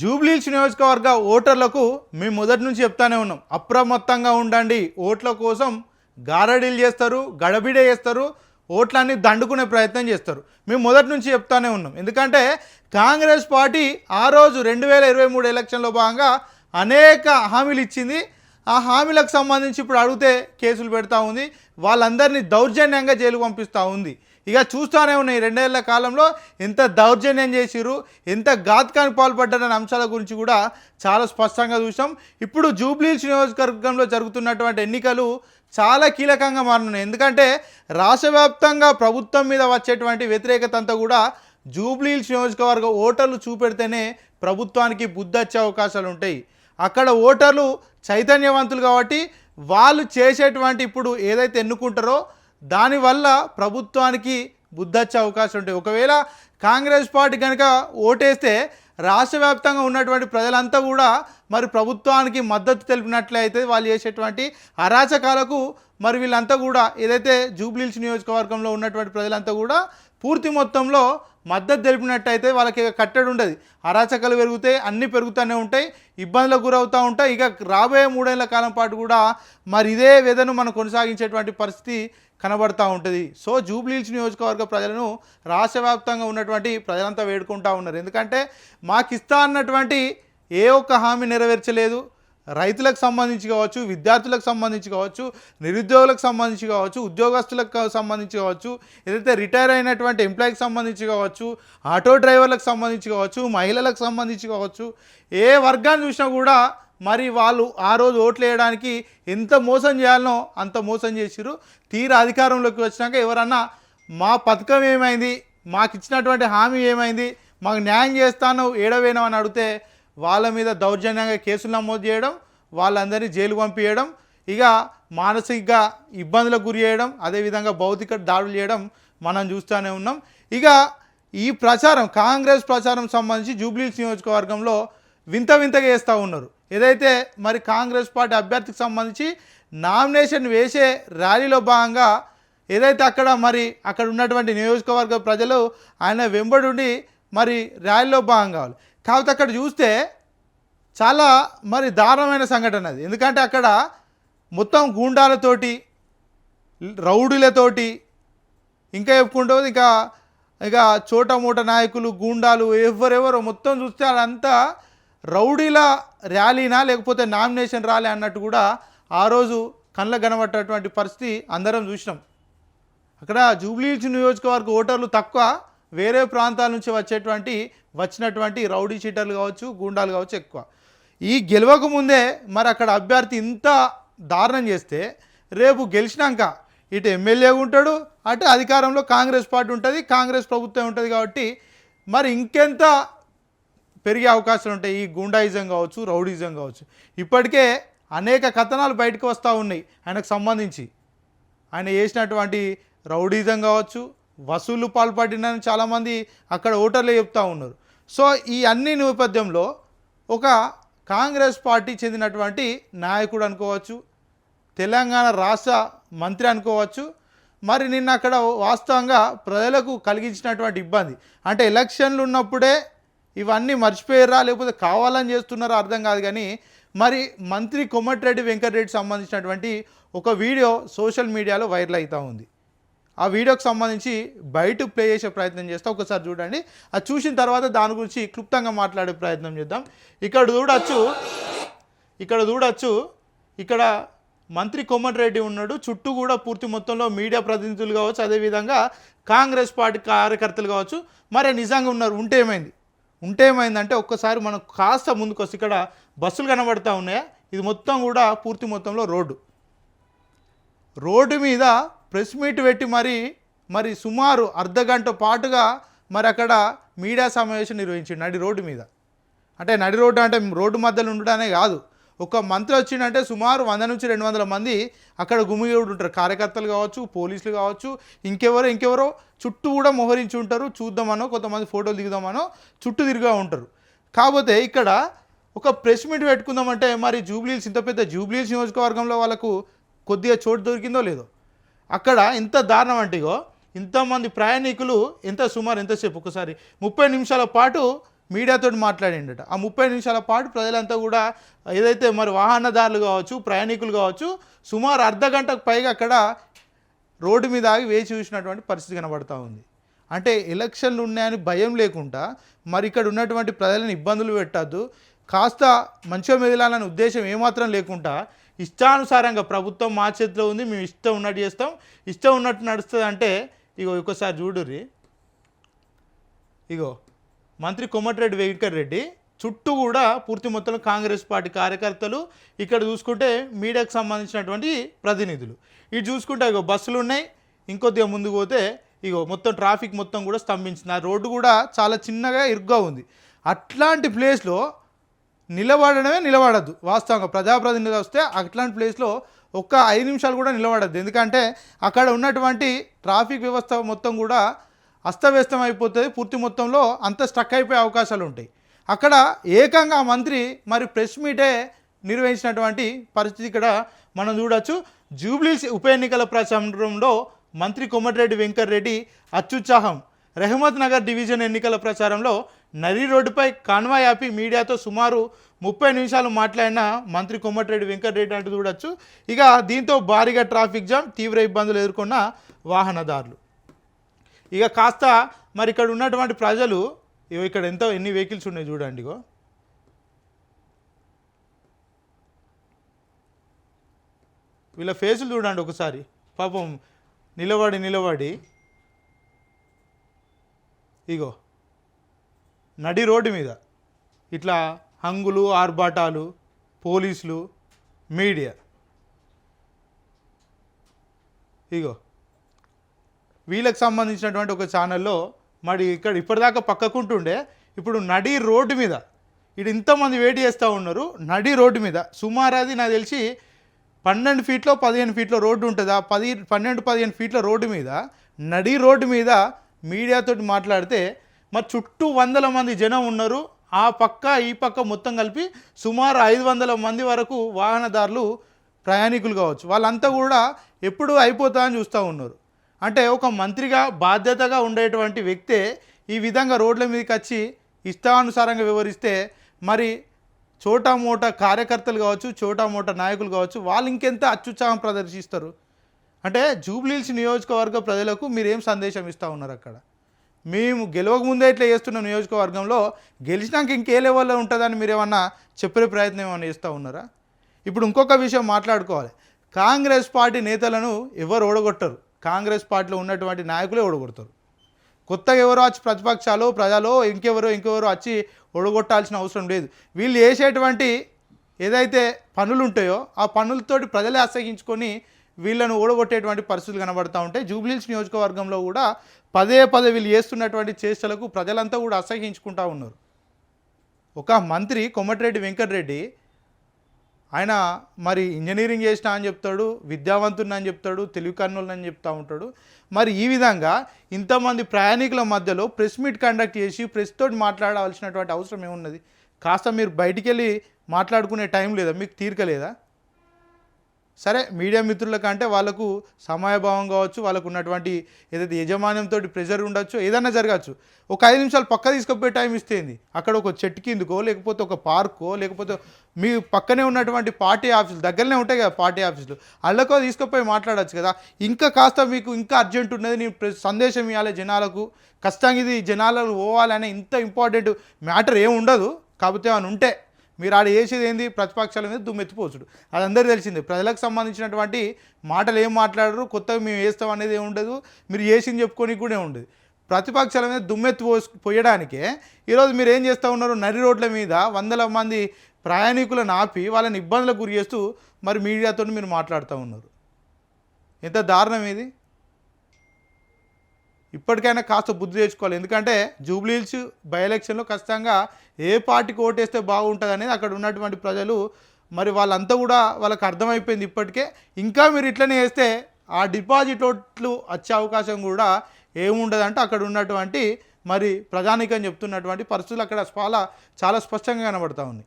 జూబ్లీహిల్స్ నియోజకవర్గ ఓటర్లకు మేము మొదటి నుంచి చెప్తానే ఉన్నాం. అప్రమత్తంగా ఉండండి. ఓట్ల కోసం గారడీలు చేస్తారు గడబిడే చేస్తారు ఓట్లన్నీ దండుకునే ప్రయత్నం చేస్తారు. మేము మొదటి నుంచి చెప్తానే ఉన్నాం. ఎందుకంటే కాంగ్రెస్ పార్టీ ఆ రోజు రెండు వేల ఇరవై మూడు ఎలక్షన్లో భాగంగా అనేక హామీలు ఇచ్చింది. ఆ హామీలకు సంబంధించి ఇప్పుడు అడిగితే కేసులు పెడతా ఉంది. వాళ్ళందరినీ దౌర్జన్యంగా జైలు పంపిస్తూ ఉంది. ఇక చూస్తూనే ఉన్నాయి. రెండేళ్ళ కాలంలో ఎంత దౌర్జన్యం చేసిరు ఎంత ఘాత్కానికి పాల్పడ్డారనే అంశాల గురించి కూడా చాలా స్పష్టంగా చూసాం ఇప్పుడు జూబ్లీహిల్స్ నియోజకవర్గంలో జరుగుతున్నటువంటి ఎన్నికలు చాలా కీలకంగా మారనున్నాయి. ఎందుకంటే రాష్ట్ర వ్యాప్తంగా ప్రభుత్వం మీద వచ్చేటువంటి వ్యతిరేకత అంతా కూడా జూబ్లీహిల్స్ నియోజకవర్గ ఓటర్లు చూపెడితేనే ప్రభుత్వానికి బుద్ధి వచ్చే అవకాశాలు ఉంటాయి. అక్కడ ఓటర్లు చైతన్యవంతులు కాబట్టి వాళ్ళు చేసేటువంటి ఇప్పుడు ఏదైతే ఎన్నుకుంటారో దానివల్ల ప్రభుత్వానికి బుద్ధొచ్చే అవకాశం ఉంటాయి ఒకవేళ కాంగ్రెస్ పార్టీ కనుక ఓటేస్తే రాష్ట్ర వ్యాప్తంగా ఉన్నటువంటి ప్రజలంతా కూడా మరి ప్రభుత్వానికి మద్దతు తెలిపినట్లయితే వాళ్ళు చేసేటువంటి అరాచకాలకు మరి వీళ్ళంతా కూడా ఏదైతే జూబ్లీల్స్ నియోజకవర్గంలో ఉన్నటువంటి ప్రజలంతా కూడా పూర్తి మొత్తంలో మద్దతు తెలిపినట్టయితే వాళ్ళకి కట్టడి ఉండదు. అరాచకాలు పెరుగుతాయి అన్నీ పెరుగుతూనే ఉంటాయి ఇబ్బందులకు గురవుతూ ఉంటాయి. ఇక రాబోయే మూడేళ్ళ కాలం పాటు కూడా మరి ఇదే వేదను మనం కొనసాగించేటువంటి పరిస్థితి కనబడతా ఉంటుంది. సో జూబ్లీహిల్స్ నియోజకవర్గ ప్రజలను రాష్ట్ర వ్యాప్తంగా ఉన్నటువంటి ప్రజలంతా వేడుకుంటూ ఉన్నారు. ఎందుకంటే మాకు ఇస్తా అన్నటువంటి ఏ ఒక్క హామీ నెరవేర్చలేదు. రైతులకు సంబంధించి కావచ్చు విద్యార్థులకు సంబంధించి కావచ్చు నిరుద్యోగులకు సంబంధించి కావచ్చు ఉద్యోగస్తులకు సంబంధించి కావచ్చు ఏదైతే రిటైర్ అయినటువంటి ఎంప్లాయీకి సంబంధించి కావచ్చు ఆటో డ్రైవర్లకు సంబంధించి కావచ్చు మహిళలకు సంబంధించి కావచ్చు ఏ వర్గాన్ని చూసినా కూడా మరి వాళ్ళు ఆ రోజు ఓట్లు వేయడానికి ఎంత మోసం చేయాలనో అంత మోసం చేసిరు తీరా అధికారంలోకి వచ్చినాక ఎవరన్నా మా పథకం ఏమైంది? మాకు ఇచ్చినటువంటి హామీ ఏమైంది? మాకు న్యాయం చేస్తాను ఏడవేనా అని అడిగితే వాళ్ళ మీద దౌర్జన్యంగా కేసులు నమోదు చేయడం వాళ్ళందరినీ జైలు పంపించడం ఇక మానసికంగా ఇబ్బందులకు గురి చేయడం అదేవిధంగా భౌతిక దాడులు చేయడం మనం చూస్తూనే ఉన్నాం. ఇక ఈ ప్రచారం కాంగ్రెస్ ప్రచారం సంబంధించి జూబ్లీ నియోజకవర్గంలో వింత వింతగా వేస్తూ ఉన్నారు. ఏదైతే మరి కాంగ్రెస్ పార్టీ అభ్యర్థికి సంబంధించి నామినేషన్ వేసే ర్యాలీలో భాగంగా ఏదైతే అక్కడ మరి అక్కడ ఉన్నటువంటి నియోజకవర్గ ప్రజలు ఆయన వెంబడుండి మరి ర్యాలీలో భాగం కావాలి కాకపోతే అక్కడ చూస్తే చాలా మరి దారుణమైన సంఘటన అది. ఎందుకంటే అక్కడ మొత్తం గూండాలతోటి రౌడీలతోటి ఇంకా చెప్పుకుంటూ ఇంకా ఇక చోట మూట నాయకులు గూండాలు ఎవరెవరో మొత్తం చూస్తే అదంతా రౌడీల ర్యాలీనా లేకపోతే నామినేషన్ ర్యాలీ అన్నట్టు కూడా ఆ రోజు కళ్ళ కనబట్టేటువంటి పరిస్థితి అందరం చూసినాం. అక్కడ జూబ్లీహిల్స్ నియోజకవర్గ ఓటర్లు తక్కువ వేరే ప్రాంతాల నుంచి వచ్చేటువంటి వచ్చినటువంటి రౌడీ చీటర్లు కావచ్చు గూండాలు కావచ్చు ఎక్కువ. ఈ గెలవక ముందే మరి అక్కడ అభ్యర్థి ఇంత దారుణం చేస్తే రేపు గెలిచినాక ఇటు ఎమ్మెల్యే ఉంటాడు అటు అధికారంలో కాంగ్రెస్ పార్టీ ఉంటుంది కాంగ్రెస్ ప్రభుత్వం ఉంటుంది కాబట్టి మరి ఇంకెంత పెరిగే అవకాశాలు ఉంటాయి. ఈ గుండాయిజం కావచ్చు రౌడీజం కావచ్చు. ఇప్పటికే అనేక కథనాలు బయటకు వస్తూ ఉన్నాయి ఆయనకు సంబంధించి. ఆయన చేసినటువంటి రౌడీజం కావచ్చు వసూలు పాల్పడినని చాలామంది అక్కడ ఓటర్లు చెప్తూ ఉన్నారు. సో ఈ అన్ని నేపథ్యంలో ఒక కాంగ్రెస్ పార్టీ చెందినటువంటి నాయకుడు అనుకోవచ్చు తెలంగాణ రాష్ట్ర మంత్రి అనుకోవచ్చు మరి నిన్న అక్కడ వాస్తవంగా ప్రజలకు కలిగించినటువంటి ఇబ్బంది. అంటే ఎలక్షన్లు ఉన్నప్పుడే ఇవన్నీ మర్చిపోయారా? లేకపోతే కావాలని చేస్తున్నారో? అర్థం కాదు కానీ మరి మంత్రి కొమ్మటిరెడ్డి వెంకటరెడ్డి సంబంధించినటువంటి ఒక వీడియో సోషల్ మీడియాలో వైరల్ అవుతూ ఉంది. ఆ వీడియోకి సంబంధించి బయట ప్లే చేసే ప్రయత్నం చేస్తా. ఒకసారి చూడండి. అది చూసిన తర్వాత దాని గురించి క్లుప్తంగా మాట్లాడే ప్రయత్నం చేద్దాం. ఇక్కడ చూడొచ్చు ఇక్కడ చూడొచ్చు ఇక్కడ మంత్రి కోమటిరెడ్డి ఉన్నాడు. చుట్టూ కూడా పూర్తి మొత్తంలో మీడియా ప్రతినిధులు కావచ్చు అదేవిధంగా కాంగ్రెస్ పార్టీ కార్యకర్తలు కావచ్చు. మరి నిజంగా ఉన్నారు ఉంటే ఏమైంది? ఉంటే ఏమైందంటే ఒక్కసారి మనం కాస్త ముందుకు వస్తే ఇక్కడ బస్సులు కనబడతా ఉన్నాయా? ఇది మొత్తం కూడా పూర్తి మొత్తంలో రోడ్డు. రోడ్డు మీద ప్రెస్ మీట్ పెట్టి మరి మరి సుమారు అర్ధ గంట పాటుగా మరి అక్కడ మీడియా సమావేశం నిర్వహించింది నడి రోడ్డు మీద. అంటే నడి రోడ్డు అంటే రోడ్డు మధ్యలో ఉండడానే కాదు. ఒక మంత్రి వచ్చిందంటే సుమారు వంద నుంచి రెండు వందల మంది అక్కడ గుమిగూడి ఉంటారు. కార్యకర్తలు కావచ్చు పోలీసులు కావచ్చు ఇంకెవరో ఇంకెవరో చుట్టూ కూడా మోహరించి ఉంటారు. చూద్దామనో కొంతమంది ఫోటోలు దిగుదామనో చుట్టూ తిరిగా ఉంటారు. కాకపోతే ఇక్కడ ఒక ప్రెస్ మీట్ పెట్టుకుందామంటే మరి జూబ్లీస్ ఇంత పెద్ద జూబ్లీహిల్స్ నియోజకవర్గంలో వాళ్ళకు కొద్దిగా చోటు దొరికిందో లేదో. అక్కడ ఇంత దారుణం అంటే ఇంతమంది ప్రయాణికులు ఎంత సుమారు ఎంతసేపు? ఒకసారి ముప్పై నిమిషాల పాటు మీడియాతో మాట్లాడిండట. ఆ ముప్పై నిమిషాల పాటు ప్రజలంతా కూడా ఏదైతే మరి వాహనదారులు కావచ్చు ప్రయాణికులు కావచ్చు సుమారు అర్ధ గంటకు పైగా అక్కడ రోడ్డు మీద ఆగి వేచి చూసినటువంటి పరిస్థితి కనబడతా ఉంది. అంటే ఎలక్షన్లు ఉన్నాయని భయం లేకుండా మరి ఇక్కడ ఉన్నటువంటి ప్రజలను ఇబ్బందులు పెట్టద్దు. కాస్త మంచిగా మెదలాలనే ఉద్దేశం ఏమాత్రం లేకుండా ఇష్టానుసారంగా ప్రభుత్వం మా చేతిలో ఉంది మేము ఇష్టం ఉన్నట్టు చేస్తాం. ఇష్టం ఉన్నట్టు నడుస్తుంది అంటే ఇగో ఒక్కసారి చూడుర్రి. ఇగో మంత్రి కొమ్మటిరెడ్డి వెంకట్ రెడ్డి చుట్టూ కూడా పూర్తి మొత్తంలో కాంగ్రెస్ పార్టీ కార్యకర్తలు ఇక్కడ చూసుకుంటే మీడియాకు సంబంధించినటువంటి ప్రతినిధులు. ఇటు చూసుకుంటే ఇగో బస్సులు ఉన్నాయి ఇంకొద్దిగా ముందుకు పోతే ఇగో మొత్తం ట్రాఫిక్ మొత్తం కూడా స్తంభించింది. ఆ రోడ్డు కూడా చాలా చిన్నగా ఇరుగ్గా ఉంది. అట్లాంటి ప్లేస్లో నిలబడడమే నిలబడద్దు. వాస్తవంగా ప్రజాప్రతినిధులు వస్తే అట్లాంటి ప్లేస్లో ఒక్క ఐదు నిమిషాలు కూడా నిలబడద్దు. ఎందుకంటే అక్కడ ఉన్నటువంటి ట్రాఫిక్ వ్యవస్థ మొత్తం కూడా అస్తవ్యస్తం అయిపోతుంది పూర్తి మొత్తంలో అంత స్టక్ అయిపోయే అవకాశాలు ఉంటాయి. అక్కడ ఏకంగా మంత్రి మరి ప్రెస్ మీటే నిర్వహించినటువంటి పరిస్థితి ఇక్కడ మనం చూడొచ్చు. జూబ్లీస్ ఉప ఎన్నికల ప్రచారంలో మంత్రి కొమ్మటిరెడ్డి వెంకటరెడ్డి అత్యుత్సాహం. రెహమత్ నగర్ డివిజన్ ఎన్నికల ప్రచారంలో నరీ రోడ్డుపై కాన్వాయ్ ఆపి మీడియాతో సుమారు ముప్పై నిమిషాలు మాట్లాడిన మంత్రి కొమ్మటిరెడ్డి వెంకటరెడ్డి అంటూ చూడొచ్చు. ఇక దీంతో భారీగా ట్రాఫిక్ జామ్ తీవ్ర ఇబ్బందులు ఎదుర్కొన్న వాహనదారులు. ఇక కాస్త మరి ఇక్కడ ఉన్నటువంటి ప్రజలు ఇగో ఇక్కడ ఎంతో ఎన్ని వెహికల్స్ ఉన్నాయి చూడండి ఇగో. వీళ్ళ ఫేసులు చూడండి ఒకసారి. పాపం నిలబడి నిలబడి. ఇగో నడి రోడ్డు మీద ఇట్లా హంగులు ఆర్భాటాలు పోలీసులు మీడియా. ఇగో వీళ్ళకి సంబంధించినటువంటి ఒక ఛానల్లో మరి ఇక్కడ ఇప్పటిదాకా పక్కకుంటుండే ఇప్పుడు నడి రోడ్డు మీద ఇటు ఇంతమంది వెయిట్ చేస్తూ ఉన్నారు నడి రోడ్డు మీద. సుమారు అది నాకు తెలిసి పన్నెండు ఫీట్లో పదిహేను ఫీట్లో రోడ్డు ఉంటుందా పది పన్నెండు పదిహేను ఫీట్ల రోడ్డు మీద నడి రోడ్డు మీద మీడియాతో మాట్లాడితే మరి చుట్టూ వందల మంది జనం ఉన్నారు ఆ పక్క ఈ పక్క మొత్తం కలిపి సుమారు ఐదు వందల మంది వరకు వాహనదారులు ప్రయాణికులు కావచ్చు. వాళ్ళంతా కూడా ఎప్పుడు అయిపోతా అని చూస్తూ ఉన్నారు. అంటే ఒక మంత్రిగా బాధ్యతగా ఉండేటువంటి వ్యక్తే ఈ విధంగా రోడ్ల మీదకి వచ్చి ఇష్టానుసారంగా వివరిస్తే మరి చోటా మోటా కార్యకర్తలు కావచ్చు చోటా మోటా నాయకులు కావచ్చు వాళ్ళు ఇంకెంత అత్యుత్సాహం ప్రదర్శిస్తారు? అంటే జూబ్లీహిల్స్ నియోజకవర్గ ప్రజలకు మీరు ఏం సందేశం ఇస్తూ ఉన్నారు అక్కడ? మేము గెలవక ముందే ఇట్లా చేస్తున్న నియోజకవర్గంలో గెలిచినాక ఇంకే లెవెల్లో ఉంటుందని మీరు ఏమన్నా చెప్పే ప్రయత్నం ఏమైనా చేస్తూ ఉన్నారా? ఇప్పుడు ఇంకొక విషయం మాట్లాడుకోవాలి. కాంగ్రెస్ పార్టీ నేతలను ఎవరు ఓడగొట్టరు? కాంగ్రెస్ పార్టీలో ఉన్నటువంటి నాయకులే ఓడగొడతారు. కొత్తగా ఎవరో వచ్చి ప్రతిపక్షాలు ప్రజలు ఇంకెవరో ఇంకెవరో వచ్చి ఓడగొట్టాల్సిన అవసరం లేదు. వీళ్ళు చేసేటువంటి ఏదైతే పనులు ఉంటాయో ఆ పనులతోటి ప్రజలే అసహించుకొని వీళ్ళను ఓడగొట్టేటువంటి పరిస్థితులు కనబడతా ఉంటాయి. జూబ్లీహిల్స్ నియోజకవర్గంలో కూడా పదే పదే వీళ్ళు చేస్తున్నటువంటి చేష్టలకు ప్రజలంతా కూడా అసహించుకుంటూ ఉన్నారు. ఒక మంత్రి కొమ్మటిరెడ్డి వెంకటరెడ్డి ఆయన మరి ఇంజనీరింగ్ చేసిన అని చెప్తాడు విద్యావంతుని అని చెప్తాడు తెలుగు కర్నూలు అని చెప్తూ ఉంటాడు. మరి ఈ విధంగా ఇంతమంది ప్రయాణికుల మధ్యలో ప్రెస్ మీట్ కండక్ట్ చేసి ప్రెస్ తోటి మాట్లాడాల్సినటువంటి అవసరం ఏమున్నది? కాస్త మీరు బయటికి వెళ్ళి మాట్లాడుకునే టైం లేదా? మీకు తీరిక లేదా? సరే మీడియా మిత్రుల కంటే వాళ్ళకు సమయభావం కావచ్చు వాళ్ళకు ఉన్నటువంటి ఏదైతే యజమాన్యంతో ప్రెషర్ ఉండొచ్చు ఏదైనా జరగచ్చు. ఒక ఐదు నిమిషాలు పక్క తీసుకుపోయే టైం ఇస్తేంది అక్కడ ఒక చెట్టు కిందకో లేకపోతే ఒక పార్కో లేకపోతే మీ పక్కనే ఉన్నటువంటి పార్టీ ఆఫీసులు దగ్గరనే ఉంటాయి కదా పార్టీ ఆఫీసులు వాళ్ళకో తీసుకుపోయి మాట్లాడచ్చు కదా. ఇంకా కాస్త మీకు ఇంకా అర్జెంట్ ఉన్నది నేను సందేశం ఇవ్వాలి జనాలకు. ఖచ్చితంగా ఇది జనాలకు పోవాలనే ఇంత ఇంపార్టెంట్ మ్యాటర్ ఏమి ఉండదు. కాకపోతే అని ఉంటే మీరు ఆడ చేసేది ఏంది? ప్రతిపక్షాల మీద దుమ్మెత్తిపోచుడు అది అందరూ తెలిసింది. ప్రజలకు సంబంధించినటువంటి మాటలు ఏం మాట్లాడరు? కొత్తగా మేము వేస్తాం అనేది ఏమి ఉండదు. మీరు చేసింది చెప్పుకొని కూడా ఉండదు. ప్రతిపక్షాల మీద దుమ్మెత్తి పోసు పోయడానికే ఈరోజు మీరు ఏం చేస్తూ ఉన్నారు? నరి రోడ్ల మీద వందల మంది ప్రయాణికులను ఆపి వాళ్ళని ఇబ్బందులకు గురి చేస్తూ మరి మీడియాతో మీరు మాట్లాడుతూ ఉన్నారు. ఎంత దారుణం ఇది? ఇప్పటికైనా కాస్త బుద్ధి తెచ్చుకోవాలి. ఎందుకంటే జూబ్లీహిల్స్ బై ఎలక్షన్లో ఖచ్చితంగా ఏ పార్టీకి ఓటేస్తే బాగుంటుంది అనేది అక్కడ ఉన్నటువంటి ప్రజలు మరి వాళ్ళంతా కూడా వాళ్ళకి అర్థమైపోయింది ఇప్పటికే. ఇంకా మీరు ఇట్లనే వేస్తే ఆ డిపాజిట్ ఓట్లు వచ్చే అవకాశం కూడా ఏముండదంటే అక్కడ ఉన్నటువంటి మరి ప్రజానికం చెప్తున్నటువంటి పరిస్థితులు అక్కడ చాలా చాలా స్పష్టంగా కనబడతా ఉంది